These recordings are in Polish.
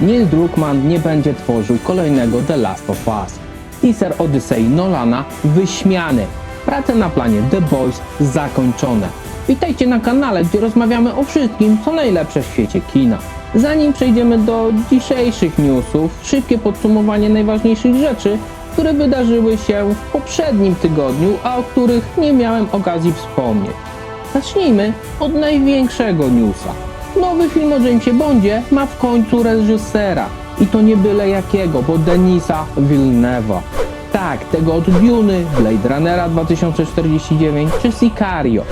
Neil Druckmann nie będzie tworzył kolejnego The Last of Us. Teaser Odyssey Nolana wyśmiany. Prace na planie The Boys zakończone. Witajcie na kanale, gdzie rozmawiamy o wszystkim, co najlepsze w świecie kina. Zanim przejdziemy do dzisiejszych newsów, szybkie podsumowanie najważniejszych rzeczy, które wydarzyły się w poprzednim tygodniu, a o których nie miałem okazji wspomnieć. Zacznijmy od największego newsa. Nowy film o Jamesie Bondzie ma w końcu reżysera. I to nie byle jakiego, bo Denisa Villeneuve'a. Tak, tego od Duny, Blade Runnera 2049 czy Sicario.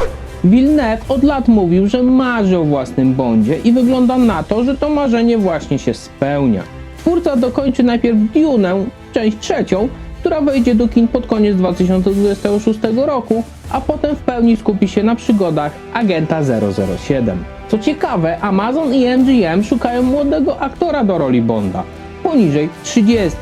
Villeneuve od lat mówił, że marzy o własnym Bondzie i wygląda na to, że to marzenie właśnie się spełnia. Twórca dokończy najpierw Dune, część trzecią, która wejdzie do kin pod koniec 2026 roku, a potem w pełni skupi się na przygodach agenta 007. Co ciekawe, Amazon i MGM szukają młodego aktora do roli Bonda, poniżej 30.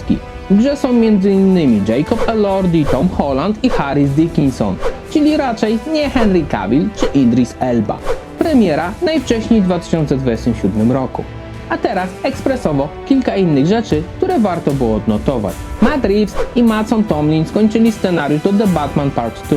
W grze są m.in. Jacob Elordi, Tom Holland i Harris Dickinson, czyli raczej nie Henry Cavill czy Idris Elba. Premiera najwcześniej w 2027 roku. A teraz ekspresowo kilka innych rzeczy, które warto było odnotować. Matt Reeves i Mason Tomlin skończyli scenariusz do The Batman Part 2.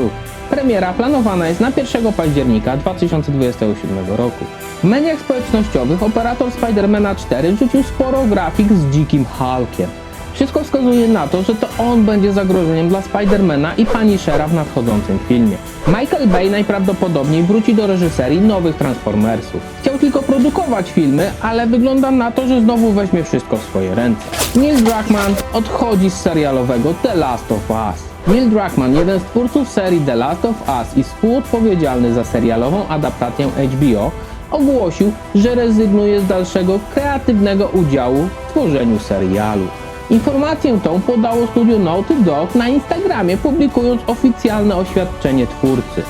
Premiera planowana jest na 1 października 2027 roku. W mediach społecznościowych operator Spidermana 4 rzucił sporo grafik z dzikim Hulkiem. Wszystko wskazuje na to, że to on będzie zagrożeniem dla Spidermana i Punishera w nadchodzącym filmie. Michael Bay najprawdopodobniej wróci do reżyserii nowych Transformersów. Chciał tylko produkować filmy, ale wygląda na to, że znowu weźmie wszystko w swoje ręce. Neil Druckmann odchodzi z serialowego The Last of Us. Neil Druckmann, jeden z twórców serii The Last of Us i współodpowiedzialny za serialową adaptację HBO, ogłosił, że rezygnuje z dalszego kreatywnego udziału w tworzeniu serialu. Informację tą podało studio Naughty Dog na Instagramie, publikując oficjalne oświadczenie twórcy.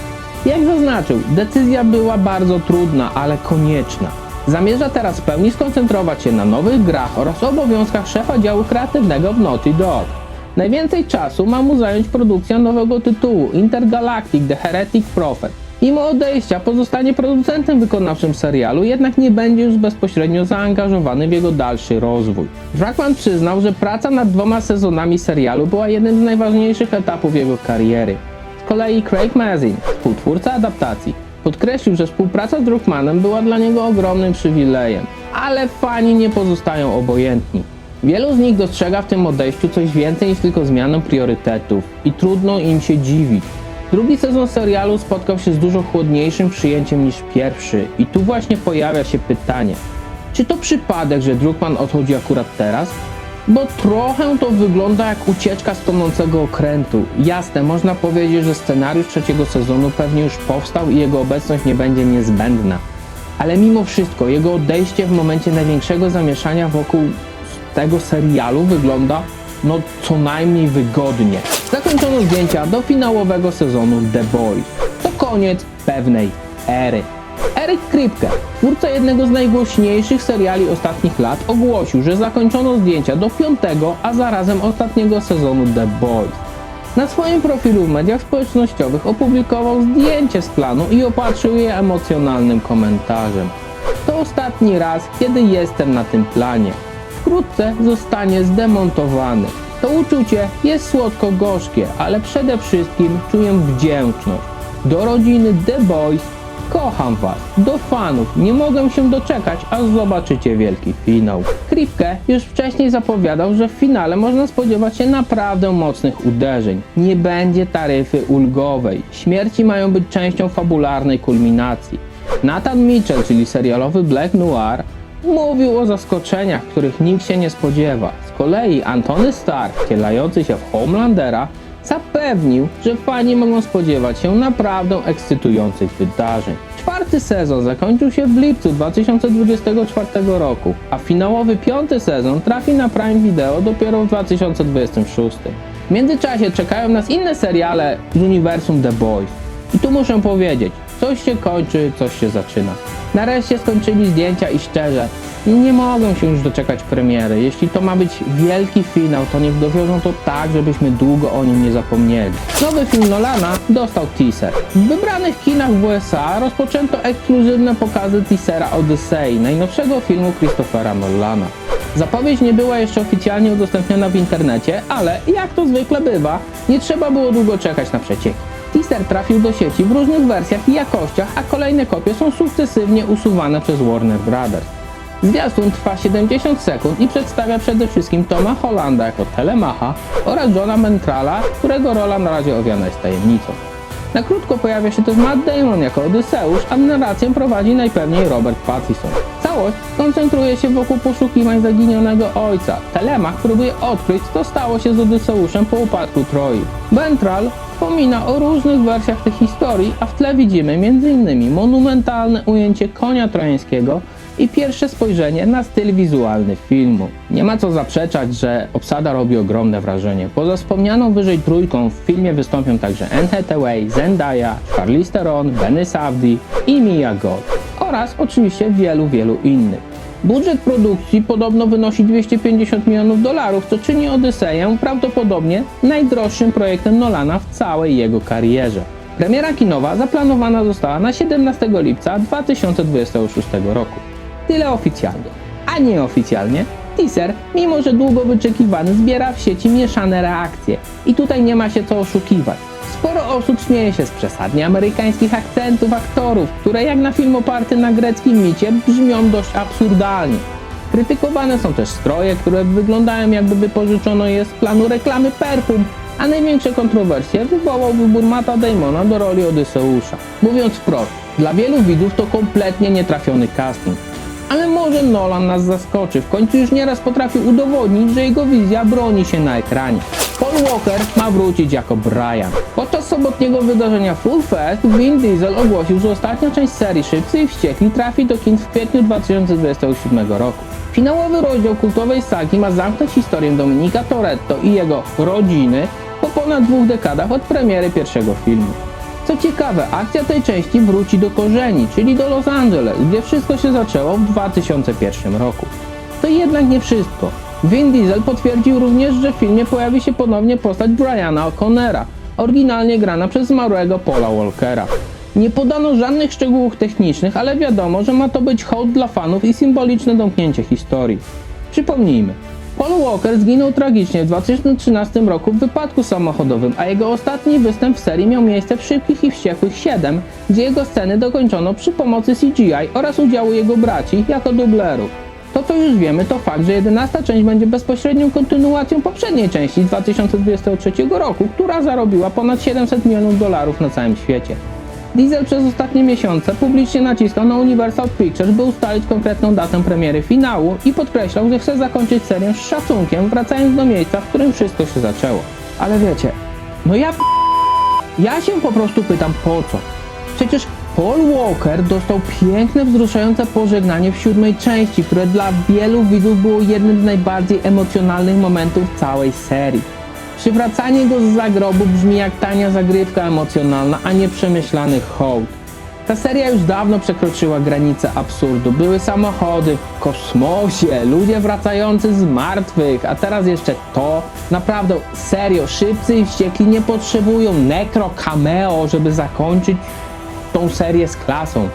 Jak zaznaczył, decyzja była bardzo trudna, ale konieczna. Zamierza teraz w pełni skoncentrować się na nowych grach oraz obowiązkach szefa działu kreatywnego w Naughty Dog. Najwięcej czasu ma mu zająć produkcja nowego tytułu Intergalactic The Heretic Prophet. Mimo odejścia pozostanie producentem wykonawczym serialu, jednak nie będzie już bezpośrednio zaangażowany w jego dalszy rozwój. Druckmann przyznał, że praca nad dwoma sezonami serialu była jednym z najważniejszych etapów jego kariery. Z kolei Craig Mazin, współtwórca adaptacji, podkreślił, że współpraca z Druckmannem była dla niego ogromnym przywilejem, ale fani nie pozostają obojętni. Wielu z nich dostrzega w tym odejściu coś więcej niż tylko zmianę priorytetów i trudno im się dziwić. Drugi sezon serialu spotkał się z dużo chłodniejszym przyjęciem niż pierwszy i tu właśnie pojawia się pytanie, czy to przypadek, że Druckmann odchodzi akurat teraz? Bo trochę to wygląda jak ucieczka z tonącego okrętu. Jasne, można powiedzieć, że scenariusz trzeciego sezonu pewnie już powstał i jego obecność nie będzie niezbędna. Ale mimo wszystko, jego odejście w momencie największego zamieszania wokół tego serialu wygląda no co najmniej wygodnie. Zakończono zdjęcia do finałowego sezonu The Boys. To koniec pewnej ery. Eric Kripke, twórca jednego z najgłośniejszych seriali ostatnich lat, ogłosił, że zakończono zdjęcia do piątego, a zarazem ostatniego sezonu The Boys. Na swoim profilu w mediach społecznościowych opublikował zdjęcie z planu i opatrzył je emocjonalnym komentarzem. To ostatni raz, kiedy jestem na tym planie. Wkrótce zostanie zdemontowany. To uczucie jest słodko-gorzkie, ale przede wszystkim czuję wdzięczność. Do rodziny The Boys kocham Was. Do fanów nie mogę się doczekać, aż zobaczycie wielki finał. Kripke już wcześniej zapowiadał, że w finale można spodziewać się naprawdę mocnych uderzeń. Nie będzie taryfy ulgowej. Śmierci mają być częścią fabularnej kulminacji. Nathan Mitchell, czyli serialowy Black Noir, mówił o zaskoczeniach, których nikt się nie spodziewa. Z kolei Antony Stark, wcielający się w Homelandera, zapewnił, że fani mogą spodziewać się naprawdę ekscytujących wydarzeń. Czwarty sezon zakończył się w lipcu 2024 roku, a finałowy piąty sezon trafi na Prime Video dopiero w 2026. W międzyczasie czekają nas inne seriale z uniwersum The Boys. I tu muszę powiedzieć, coś się kończy, coś się zaczyna. Nareszcie skończyli zdjęcia i szczerze, nie mogą się już doczekać premiery. Jeśli to ma być wielki finał, to niech dowiozą to tak, żebyśmy długo o nim nie zapomnieli. Nowy film Nolana dostał teaser. W wybranych kinach w USA rozpoczęto ekskluzywne pokazy teasera Odyssey, najnowszego filmu Christophera Nolana. Zapowiedź nie była jeszcze oficjalnie udostępniona w internecie, ale jak to zwykle bywa, nie trzeba było długo czekać na przecieki. Teaser trafił do sieci w różnych wersjach i jakościach, a kolejne kopie są sukcesywnie usuwane przez Warner Brothers. Zwiastun trwa 70 sekund i przedstawia przede wszystkim Toma Hollanda jako Telemacha oraz Johna Mentrala, którego rola na razie owiana jest tajemnicą. Na krótko pojawia się też Matt Damon jako Odyseusz, a narrację prowadzi najpewniej Robert Pattinson. Całość koncentruje się wokół poszukiwań zaginionego ojca. Telemach próbuje odkryć, co stało się z Odyseuszem po upadku Troi. Ventral wspomina o różnych wersjach tej historii, a w tle widzimy m.in. monumentalne ujęcie konia trojańskiego i pierwsze spojrzenie na styl wizualny filmu. Nie ma co zaprzeczać, że obsada robi ogromne wrażenie. Poza wspomnianą wyżej trójką w filmie wystąpią także Anne Hathaway, Zendaya, Charlize Theron, Benny Safdie i Mia Goth oraz oczywiście wielu, wielu innych. Budżet produkcji podobno wynosi 250 milionów dolarów, co czyni Odyseję prawdopodobnie najdroższym projektem Nolana w całej jego karierze. Premiera kinowa zaplanowana została na 17 lipca 2026 roku. Tyle oficjalnie. A nieoficjalnie, teaser, mimo że długo wyczekiwany, zbiera w sieci mieszane reakcje. I tutaj nie ma się co oszukiwać. Sporo osób śmieje się z przesadnie amerykańskich akcentów aktorów, które jak na film oparty na greckim micie brzmią dość absurdalnie. Krytykowane są też stroje, które wyglądają jakby wypożyczono je z planu reklamy Perfum, a największe kontrowersje wywołał wybór Mata Damona do roli Odyseusza. Mówiąc wprost, dla wielu widzów to kompletnie nietrafiony casting. Ale może Nolan nas zaskoczy, w końcu już nieraz potrafił udowodnić, że jego wizja broni się na ekranie. Walker ma wrócić jako Brian. Podczas sobotniego wydarzenia Full Fest Vin Diesel ogłosił, że ostatnia część serii Szybcy i Wściekli trafi do kin w kwietniu 2027 roku. Finałowy rozdział kultowej sagi ma zamknąć historię Dominika Toretto i jego rodziny po ponad dwóch dekadach od premiery pierwszego filmu. Co ciekawe, akcja tej części wróci do korzeni, czyli do Los Angeles, gdzie wszystko się zaczęło w 2001 roku. To jednak nie wszystko. Vin Diesel potwierdził również, że w filmie pojawi się ponownie postać Briana O'Connera, oryginalnie grana przez zmarłego Paula Walkera. Nie podano żadnych szczegółów technicznych, ale wiadomo, że ma to być hołd dla fanów i symboliczne domknięcie historii. Przypomnijmy, Paul Walker zginął tragicznie w 2013 roku w wypadku samochodowym, a jego ostatni występ w serii miał miejsce w Szybkich i Wściekłych 7, gdzie jego sceny dokończono przy pomocy CGI oraz udziału jego braci jako dublerów. To co już wiemy to fakt, że 11 część będzie bezpośrednią kontynuacją poprzedniej części z 2023 roku, która zarobiła ponad 700 milionów dolarów na całym świecie. Diesel przez ostatnie miesiące publicznie naciskał na Universal Pictures, by ustalić konkretną datę premiery finału i podkreślał, że chce zakończyć serię z szacunkiem, wracając do miejsca, w którym wszystko się zaczęło. Ale wiecie, no ja ja się po prostu pytam po co? Przecież Paul Walker dostał piękne, wzruszające pożegnanie w siódmej części, które dla wielu widzów było jednym z najbardziej emocjonalnych momentów całej serii. Przywracanie go z zagrobu brzmi jak tania zagrywka emocjonalna, a nie przemyślany hołd. Ta seria już dawno przekroczyła granice absurdu. Były samochody w kosmosie, ludzie wracający z martwych, a teraz jeszcze to. Naprawdę, serio, szybcy i wściekli nie potrzebują necro cameo, żeby zakończyć tą serię z klasą.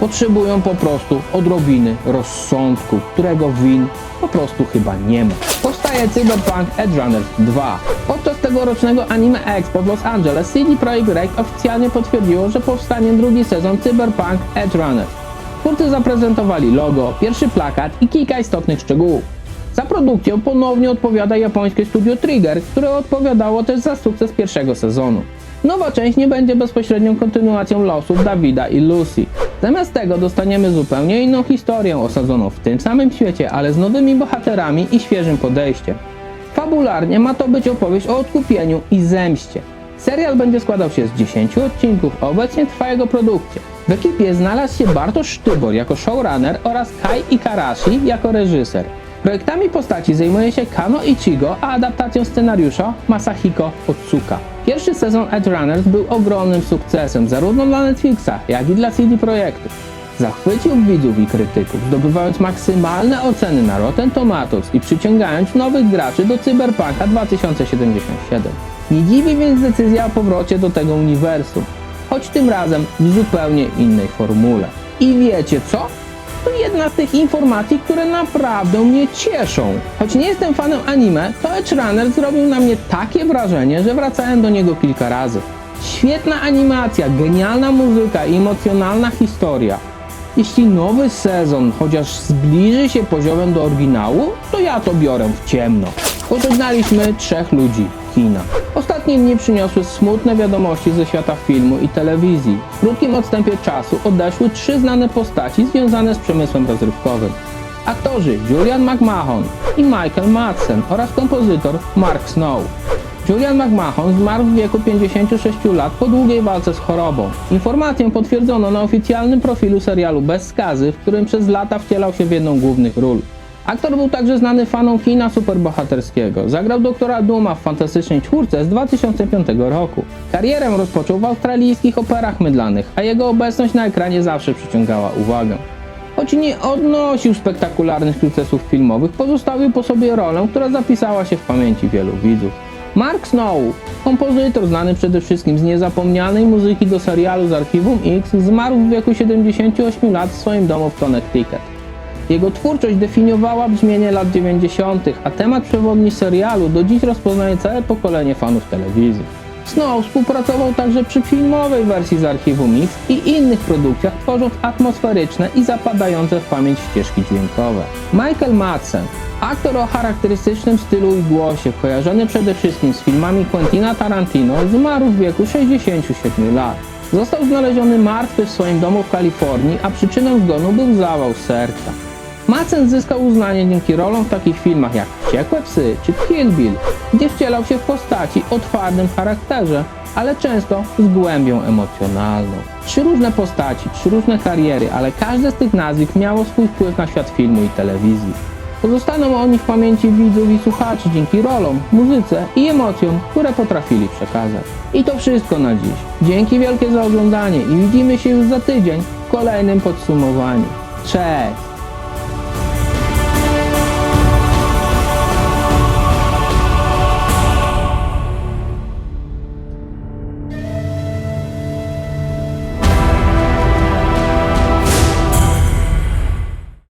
Potrzebują po prostu odrobiny rozsądku, którego win po prostu chyba nie ma. Powstaje Cyberpunk Edge Runners 2. Podczas tegorocznego Anime Expo w Los Angeles CD Projekt Red oficjalnie potwierdziło, że powstanie drugi sezon Cyberpunk Edge Runners. Twórcy zaprezentowali logo, pierwszy plakat i kilka istotnych szczegółów. Za produkcję ponownie odpowiada japońskie studio Trigger, które odpowiadało też za sukces pierwszego sezonu. Nowa część nie będzie bezpośrednią kontynuacją losów Dawida i Lucy. Zamiast tego dostaniemy zupełnie inną historię osadzoną w tym samym świecie, ale z nowymi bohaterami i świeżym podejściem. Fabularnie ma to być opowieść o odkupieniu i zemście. Serial będzie składał się z 10 odcinków, obecnie trwa jego produkcja. W ekipie znalazł się Bartosz Sztybor jako showrunner oraz Kai Ikarashi jako reżyser. Projektami postaci zajmuje się Kano Ichigo, a adaptacją scenariusza Masahiko Otsuka. Pierwszy sezon Edge Runners był ogromnym sukcesem zarówno dla Netflixa, jak i dla CD Projektu. Zachwycił widzów i krytyków, zdobywając maksymalne oceny na Rotten Tomatoes i przyciągając nowych graczy do Cyberpunka 2077. Nie dziwi więc decyzja o powrocie do tego uniwersum, choć tym razem w zupełnie innej formule. I wiecie co? To jedna z tych informacji, które naprawdę mnie cieszą. Choć nie jestem fanem anime, to Edge Runner zrobił na mnie takie wrażenie, że wracałem do niego kilka razy. Świetna animacja, genialna muzyka i emocjonalna historia. Jeśli nowy sezon chociaż zbliży się poziomem do oryginału, to ja to biorę w ciemno. Pożegnaliśmy trzech ludzi kina. Ostatnie dni przyniosły smutne wiadomości ze świata filmu i telewizji. W krótkim odstępie czasu odeszły trzy znane postaci związane z przemysłem rozrywkowym. Aktorzy Julian McMahon i Michael Madsen oraz kompozytor Mark Snow. Julian McMahon zmarł w wieku 56 lat po długiej walce z chorobą. Informację potwierdzono na oficjalnym profilu serialu Bez skazy, w którym przez lata wcielał się w jedną głównych ról. Aktor był także znany fanom kina superbohaterskiego. Zagrał doktora Duma w fantastycznej czwórce z 2005 roku. Karierę rozpoczął w australijskich operach mydlanych, a jego obecność na ekranie zawsze przyciągała uwagę. Choć nie odnosił spektakularnych sukcesów filmowych, pozostawił po sobie rolę, która zapisała się w pamięci wielu widzów. Mark Snow, kompozytor znany przede wszystkim z niezapomnianej muzyki do serialu z Archiwum X, zmarł w wieku 78 lat w swoim domu w Connecticut. Jego twórczość definiowała brzmienie lat 90., a temat przewodni serialu do dziś rozpoznaje całe pokolenie fanów telewizji. Snow współpracował także przy filmowej wersji z Archiwum Mix i innych produkcjach, tworząc atmosferyczne i zapadające w pamięć ścieżki dźwiękowe. Michael Madsen, aktor o charakterystycznym stylu i głosie, kojarzony przede wszystkim z filmami Quentina Tarantino, zmarł w wieku 67 lat. Został znaleziony martwy w swoim domu w Kalifornii, a przyczyną zgonu był zawał serca. Madsen zyskał uznanie dzięki rolom w takich filmach jak Wściekłe Psy czy Kill Bill, gdzie wcielał się w postaci o twardym charakterze, ale często z głębią emocjonalną. Trzy różne postaci, trzy różne kariery, ale każde z tych nazwisk miało swój wpływ na świat filmu i telewizji. Pozostaną oni w pamięci widzów i słuchaczy dzięki rolom, muzyce i emocjom, które potrafili przekazać. I to wszystko na dziś. Dzięki wielkie za oglądanie i widzimy się już za tydzień w kolejnym podsumowaniu. Cześć!